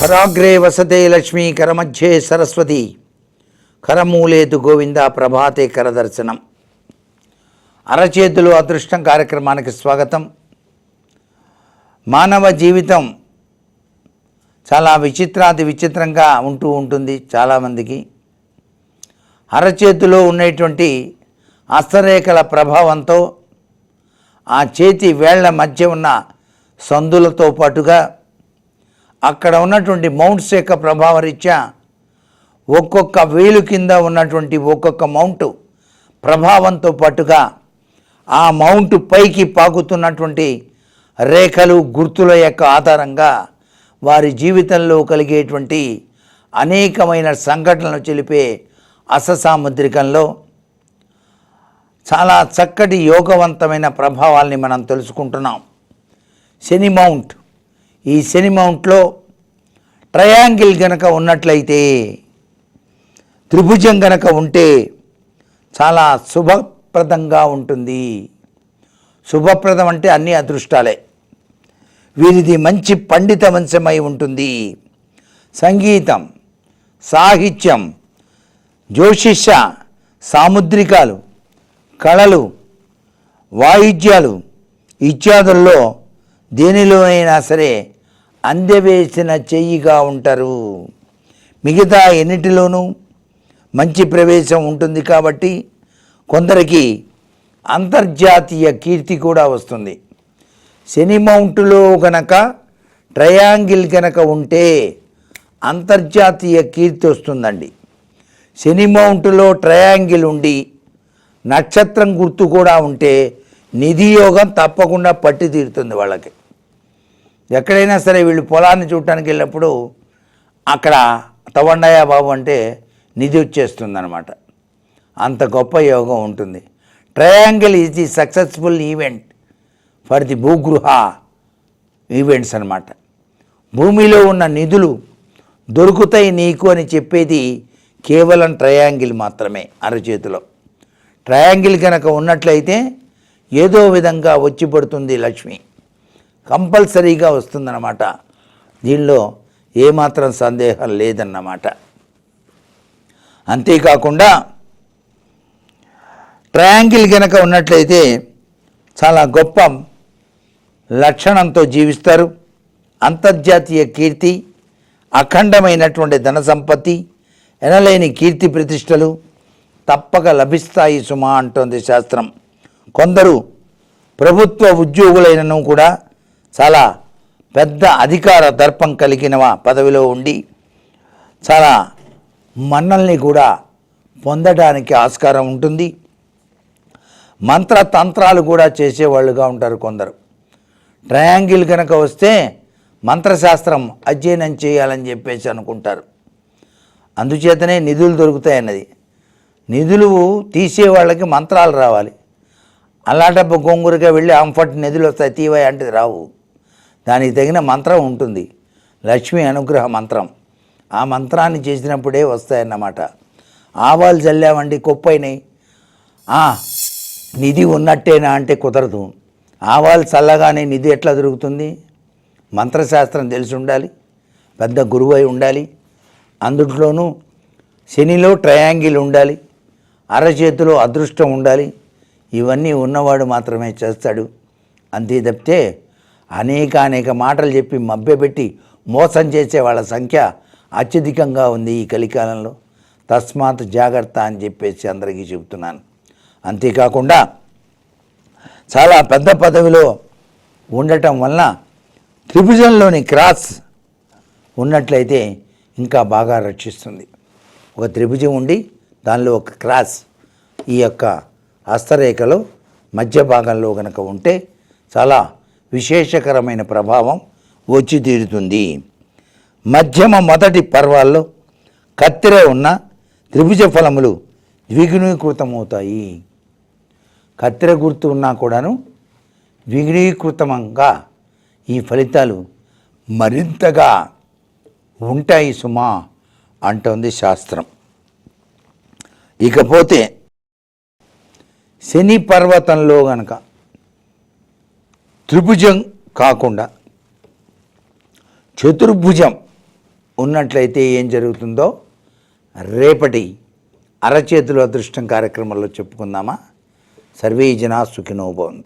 కరాగ్రే వసతే లక్ష్మీ కరమధ్యే సరస్వతి. కరమూలేతు గోవింద ప్రభాతే కరదర్శనం. అరచేతులు అదృష్టం కార్యక్రమానికి స్వాగతం. మానవ జీవితం చాలా విచిత్రాది విచిత్రంగా ఉంటూ ఉంటుంది చాలామందికి. అరచేతిలో ఉన్నటువంటి హస్తరేఖల ప్రభావంతో ఆ చేతి వేళ్ళ మధ్య ఉన్న సందులతో పాటుగా అక్కడ ఉన్నటువంటి మౌంట్స్ యొక్క ప్రభావరీత్యా ఒక్కొక్క వేలు కింద ఉన్నటువంటి ఒక్కొక్క మౌంట్ ప్రభావంతో పాటుగా ఆ మౌంట్ పైకి పాకుతున్నటువంటి రేఖలు గుర్తుల యొక్క ఆధారంగా వారి జీవితంలో కలిగేటువంటి అనేకమైన సంఘటనలు తెలిపే అససాముద్రికంలో చాలా చక్కటి యోగవంతమైన ప్రభావాల్ని మనం తెలుసుకుంటున్నాం. శని మౌంట్ ఈ శని మౌంట్లో ట్రయాంగిల్ గనక ఉన్నట్లయితే త్రిభుజం గనక ఉంటే చాలా శుభప్రదంగా ఉంటుంది. శుభప్రదం అంటే అన్ని అదృష్టాలే. వీరిది మంచి పండిత వంశమై ఉంటుంది. సంగీతం సాహిత్యం జ్యోతిష సాముద్రికాలు కళలు వాయిద్యాలు ఇత్యాదుల్లో దేనిలోనైనా సరే అందవేసిన చెయ్యిగా ఉంటారు. మిగతా ఎన్నిటిలోనూ మంచి ప్రవేశం ఉంటుంది కాబట్టి కొందరికి అంతర్జాతీయ కీర్తి కూడా వస్తుంది. శని మౌంటులో గనక ట్రయాంగిల్ గనక ఉంటే అంతర్జాతీయ కీర్తి వస్తుందండి. శని మౌంటులో ట్రయాంగిల్ ఉండి నక్షత్రం గుర్తు కూడా ఉంటే నిధి యోగం తప్పకుండా పట్టి తీరుతుంది వాళ్ళకి. ఎక్కడైనా సరే వీళ్ళు పొలాన్ని చూడటానికి వెళ్ళినప్పుడు అక్కడ తవండయ్య బాబు అంటే నిధి వచ్చేస్తుందన్నమాట. అంత గొప్ప యోగం ఉంటుంది. Triangle is the successful event for the భూగృహ events అన్నమాట. భూమిలో ఉన్న నిధులు దొరుకుతాయి నీకు అని చెప్పేది కేవలం ట్రయాంగిల్ మాత్రమే అరచేతిలో. ట్రయాంగిల్ కనుక ఉన్నట్లయితే ఏదో విధంగా వచ్చి పడుతుంది లక్ష్మి. కంపల్సరీగా వస్తుందన్నమాట. దీనిలో ఏమాత్రం సందేహం లేదన్నమాట. అంతేకాకుండా ట్రయాంగిల్ కనుక ఉన్నట్లయితే చాలా గొప్ప లక్షణంతో జీవిస్తారు. అంతర్జాతీయ కీర్తి అఖండమైనటువంటి ధన సంపత్తి ఎనలేని కీర్తి ప్రతిష్టలు తప్పక లభిస్తాయి సుమా అంటోంది శాస్త్రం. కొందరు ప్రభుత్వ ఉద్యోగులైనను కూడా చాలా పెద్ద అధికార దర్పం కలిగిన పదవిలో ఉండి చాలా మన్నల్ని కూడా పొందడానికి ఆస్కారం ఉంటుంది. మంత్ర తంత్రాలు కూడా చేసేవాళ్ళుగా ఉంటారు కొందరు. ట్రయాంగిల్ కనుక వస్తే మంత్రశాస్త్రం అధ్యయనం చేయాలని చెప్పేసి అనుకుంటారు. అందుచేతనే నిధులు దొరుకుతాయన్నది. నిధులు తీసేవాళ్ళకి మంత్రాలు రావాలి. అలాంటప్పుడు గోంగూరుగా వెళ్ళి అంఫట్ నిధులు వస్తాయి తీవాయి అంటే రావు. దానికి తగిన మంత్రం ఉంటుంది. లక్ష్మీ అనుగ్రహ మంత్రం. ఆ మంత్రాన్ని చేసినప్పుడే వస్తాయన్నమాట. ఆవాలు చల్లామండి కుప్పైనాయి ఆ, నిధి ఉన్నట్టేనా అంటే కుదరదు. ఆవాలు చల్లగానే నిధి ఎట్లా దొరుకుతుంది? మంత్రశాస్త్రం తెలిసి ఉండాలి. పెద్ద గురువై ఉండాలి. అందుట్లోనూ శనిలో ట్రయాంగిల్ ఉండాలి. అరచేతిలో అదృష్టం ఉండాలి. ఇవన్నీ ఉన్నవాడు మాత్రమే చేస్తాడు. అంతే తప్పితే అనేక అనేక మాటలు చెప్పి మభ్యపెట్టి మోసం చేసే వాళ్ళ సంఖ్య అత్యధికంగా ఉంది ఈ కలికాలంలో. తస్మాత్ జాగ్రత్త అని చెప్పేసి అందరికీ చెబుతున్నాను. అంతేకాకుండా చాలా పెద్ద పదవిలో ఉండటం వలన త్రిభుజంలోని క్రాస్ ఉన్నట్లయితే ఇంకా బాగా రక్షిస్తుంది. ఒక త్రిభుజం ఉండి దానిలో ఒక క్రాస్ ఈ యొక్క హస్తరేఖలో మధ్య భాగంలో కనుక ఉంటే చాలా విశేషకరమైన ప్రభావం వచ్చి తీరుతుంది. మధ్యమ మొదటి పర్వాల్లో కత్తెర ఉన్న త్రిభుజ ఫలములు ద్విగుణీకృతమవుతాయి. కత్తెర గుర్తు ఉన్నా కూడాను ద్విగుణీకృతంగా ఈ ఫలితాలు మరింతగా ఉంటాయి సుమా అంటోంది శాస్త్రం. ఇకపోతే శని పర్వతంలో గనక త్రిభుజం కాకుండా చతుర్భుజం ఉన్నట్లయితే ఏం జరుగుతుందో రేపటి అరచేతులు అదృష్టం కార్యక్రమంలో చెప్పుకుందామా. సర్వే జనా సుఖినోభవంతు